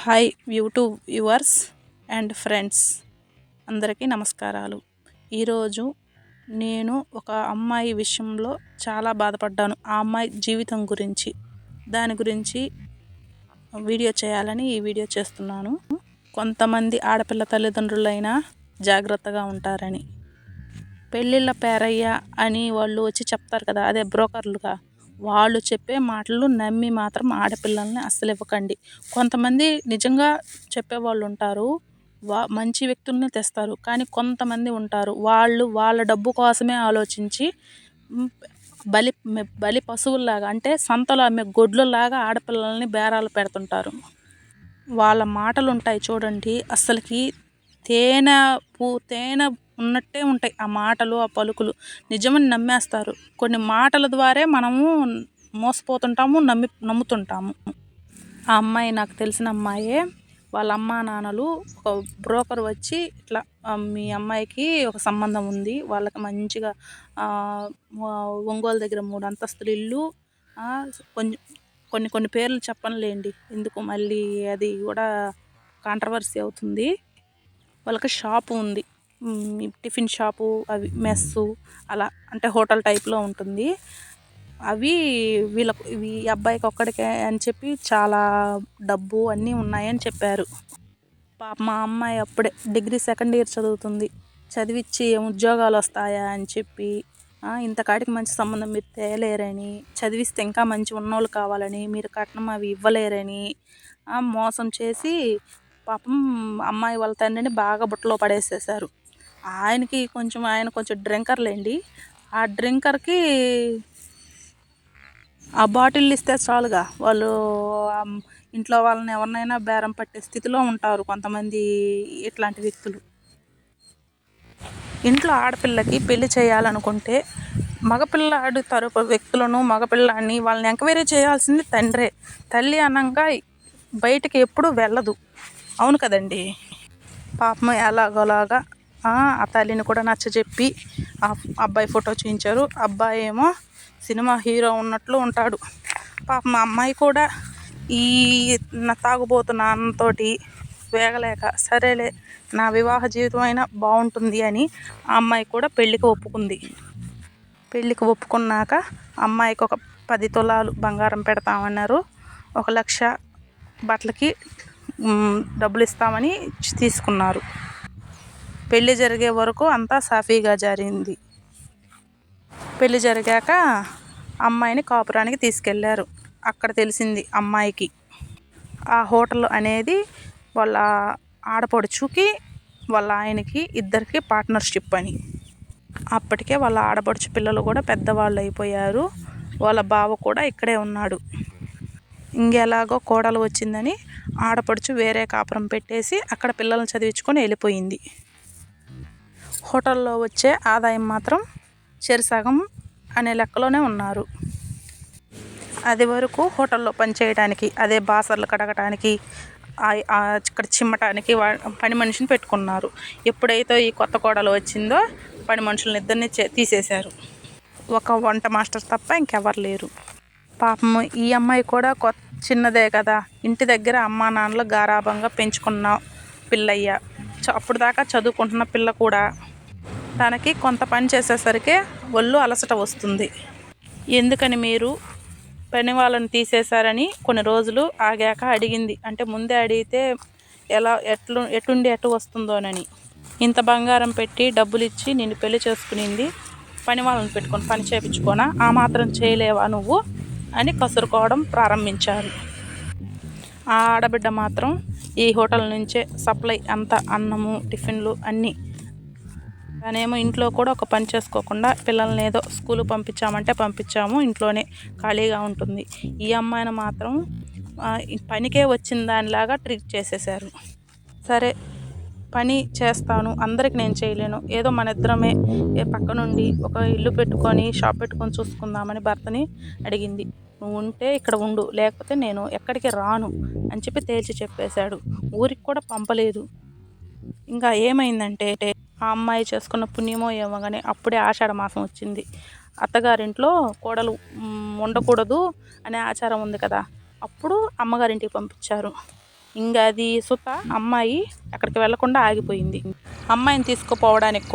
Hi YouTube viewers and friends. అందరికీ నమస్కారాలు. ఈరోజు నేను ఒక అమ్మాయి విషయంలో చాలా బాధపడ్డాను. ఆ అమ్మాయి జీవితం గురించి దాని గురించి వీడియో చేయాలని ఈ వీడియో చేస్తున్నాను. కొంతమంది ఆడపిల్ల తల్లిదండ్రులైనా జాగ్రత్తగా ఉంటారని. పెళ్ళిళ్ళ పేరయ్య అని వాళ్ళు వచ్చి చెప్తారు కదా అదే బ్రోకర్లుగా. వాళ్ళు చెప్పే మాటలు నమ్మి మాత్రం ఆడపిల్లల్ని అస్సలు ఇవ్వకండి కొంతమంది నిజంగా చెప్పేవాళ్ళు ఉంటారు వా మంచి వ్యక్తుల్ని తెస్తారు కానీ కొంతమంది ఉంటారు వాళ్ళు వాళ్ళ డబ్బు కోసమే ఆలోచించి బలి బలి పశువుల్లాగా అంటే సంతలో అమ్మే గొడ్లలాగా ఆడపిల్లల్ని బేరాలు పెడుతుంటారు. వాళ్ళ మాటలు ఉంటాయి చూడండి అస్సలకి తేనె పూ తేనె ఉన్నట్టే ఉంటాయి ఆ మాటలు ఆ పలుకులు. నిజమని నమ్మేస్తారు. కొన్ని మాటల ద్వారే మనము మోసపోతుంటాము నమ్మి నమ్ముతుంటాము. ఆ అమ్మాయి నాకు తెలిసిన అమ్మాయే వాళ్ళ అమ్మా నాన్నలు ఒక బ్రోకర్ వచ్చి ఇట్లా మీ అమ్మాయికి ఒక సంబంధం ఉంది. వాళ్ళకి మంచిగా ఒంగోలు దగ్గర మూడు అంతస్తులు ఇల్లు కొంచెం కొన్ని కొన్ని పేర్లు చెప్పనులేండి. ఎందుకు మళ్ళీ అది కూడా కాంట్రవర్సీ అవుతుంది. వాళ్ళకి షాపు ఉంది. టిఫిన్ షాపు అవి మెస్సు అలా అంటే హోటల్ టైప్లో ఉంటుంది. అవి వీళ్ళకు ఇవి ఈ అబ్బాయికి ఒక్కడికే అని చెప్పి చాలా డబ్బు అన్నీ ఉన్నాయని చెప్పారు. పాప మా అమ్మాయి అప్పుడే డిగ్రీ సెకండ్ ఇయర్ చదువుతుంది. చదివిచ్చి ఏం ఉద్యోగాలు వస్తాయా అని చెప్పి ఇంతకాడికి మంచి సంబంధం మీరు తేలేరని చదివిస్తే ఇంకా మంచి ఉన్నోళ్ళు కావాలని మీరు కట్నం అవి ఇవ్వలేరని మోసం చేసి పాపం అమ్మాయి వాళ్ళ తండ్రిని బాగా బుట్టలో పడేసేసారు ఆయనకి కొంచెం ఆయన కొంచెం డ్రింకర్లేండి ఆ డ్రింకర్కి ఆ బాటిల్ ఇస్తే చాలుగా. వాళ్ళు ఇంట్లో వాళ్ళని ఎవరినైనా బేరం పట్టే స్థితిలో ఉంటారు కొంతమంది ఇట్లాంటి వ్యక్తులు. ఇంట్లో ఆడపిల్లకి పెళ్ళి చేయాలనుకుంటే మగపిల్లాడు తరపు వ్యక్తులను మగపిల్లాడిని వాళ్ళని ఎంక్వైరీ చేయాల్సింది తండ్రే. తల్లి అనంగా బయటికి ఎప్పుడు వెళ్ళదు. అవును కదండి. పాపం ఎలాగోలాగా ఆ తల్లిని కూడా నచ్చజెప్పి ఆ అబ్బాయి ఫోటో చూపించారు అబ్బాయి ఏమో సినిమా హీరో ఉన్నట్లు ఉంటాడు. పాపం మా అమ్మాయి కూడా ఈ నా తాగుబోతు నాన్నతోటి వేగలేక సరేలే నా వివాహ జీవితం అయినా బాగుంటుంది అని ఆ అమ్మాయి కూడా పెళ్ళికి ఒప్పుకుంది. పెళ్ళికి ఒప్పుకున్నాక అమ్మాయికి ఒక పది తులాలు బంగారం పెడతామన్నారు. ఒక లక్ష బట్టలకి డబ్బులు ఇస్తామని తీసుకున్నారు. పెళ్ళి జరిగే వరకు అంతా సాఫీగా జరిగింది పెళ్ళి జరిగాక అమ్మాయిని కాపురానికి తీసుకెళ్ళారు అక్కడ తెలిసింది అమ్మాయికి. ఆ హోటల్ అనేది వాళ్ళ ఆడపడుచుకి వాళ్ళ ఆయనకి ఇద్దరికి పార్ట్నర్షిప్ అని. అప్పటికే వాళ్ళ ఆడపడుచు పిల్లలు కూడా పెద్దవాళ్ళు అయిపోయారు. వాళ్ళ బావ కూడా ఇక్కడే ఉన్నాడు. ఇంకెలాగో కోడలు వచ్చిందని ఆడపడుచు వేరే కాపురం పెట్టేసి అక్కడ పిల్లల్ని చదివించుకొని వెళ్ళిపోయింది. హోటల్లో వచ్చే ఆదాయం మాత్రం చెరిసగం అనే లెక్కలోనే ఉన్నారు. అది వరకు హోటల్లో పనిచేయడానికి అదే బాసర్లు కడగటానికి ఇక్కడ చిమ్మటానికి వా- పని మనిషిని పెట్టుకున్నారు. ఎప్పుడైతే ఈ కొత్త కోడలు వచ్చిందో పని మనుషులను ఇద్దరిని చే- తీసేశారు. ఒక వంట మాస్టర్ తప్ప ఇంకెవరు లేరు. పాపం ఈ అమ్మాయి కూడా కొత్త చిన్నదే కదా. ఇంటి దగ్గర అమ్మా నాన్నలు గారాభంగా పెంచుకున్న పిల్లయ్య. చ- అప్పుడు దాకా చదువుకుంటున్న పిల్ల కూడా. తనకి కొంత పని చేసేసరికి ఒళ్ళు అలసట వస్తుంది. ఎందుకని మీరు పని వాళ్ళని తీసేశారని కొన్ని రోజులు ఆగాక అడిగింది. అంటే ముందే అడిగితే ఎలా ఎట్లు ఎటుండి ఎటు వస్తుందోనని. ఇంత బంగారం పెట్టి డబ్బులు ఇచ్చి నేను పెళ్ళి చేసుకునింది పని వాళ్ళని పెట్టుకొని పని చేయించుకోనా ఆ మాత్రం చేయలేవా నువ్వు? అని కసురుకోవడం ప్రారంభించారు. ఆ ఆడబిడ్డ మాత్రం ఈ హోటల్ నుంచే సప్లై అంతా అన్నము టిఫిన్లు అన్నీ తనేమో ఇంట్లో కూడా ఒక పని చేసుకోకుండా పిల్లల్ని ఏదో స్కూల్ పంపించామంటే పంపించాము ఇంట్లోనే ఖాళీగా ఉంటుంది. ఈ అమ్మాయిని మాత్రం పనికే వచ్చిన దానిలాగా ట్రీట్ చేసేసారు సరే పని చేస్తాను అందరికి నేను చేయలేను. ఏదో మన ఇద్దరమే ఏ పక్క నుండి ఒక ఇల్లు పెట్టుకొని షాప్ పెట్టుకొని చూసుకుందామని భర్తని అడిగింది. నువ్వు ఉంటే ఇక్కడ ఉండు లేకపోతే నేను ఎక్కడికి రాను అని చెప్పి తేల్చి చెప్పేశాడు. ఊరికి కూడా పంపలేదు. ఇంకా ఏమైందంటే ఆ అమ్మాయి చేసుకున్న పుణ్యమో ఏమో కానీ అప్పుడే ఆషాఢ మాసం వచ్చింది. అత్తగారింట్లో కోడలు ఉండకూడదు అనే ఆచారం ఉంది కదా అప్పుడు అమ్మగారింటికి పంపించారు. ఇంకా అది సుత అమ్మాయి అక్కడికి వెళ్ళకుండా ఆగిపోయింది. అమ్మాయిని తీసుకుపోవడానికి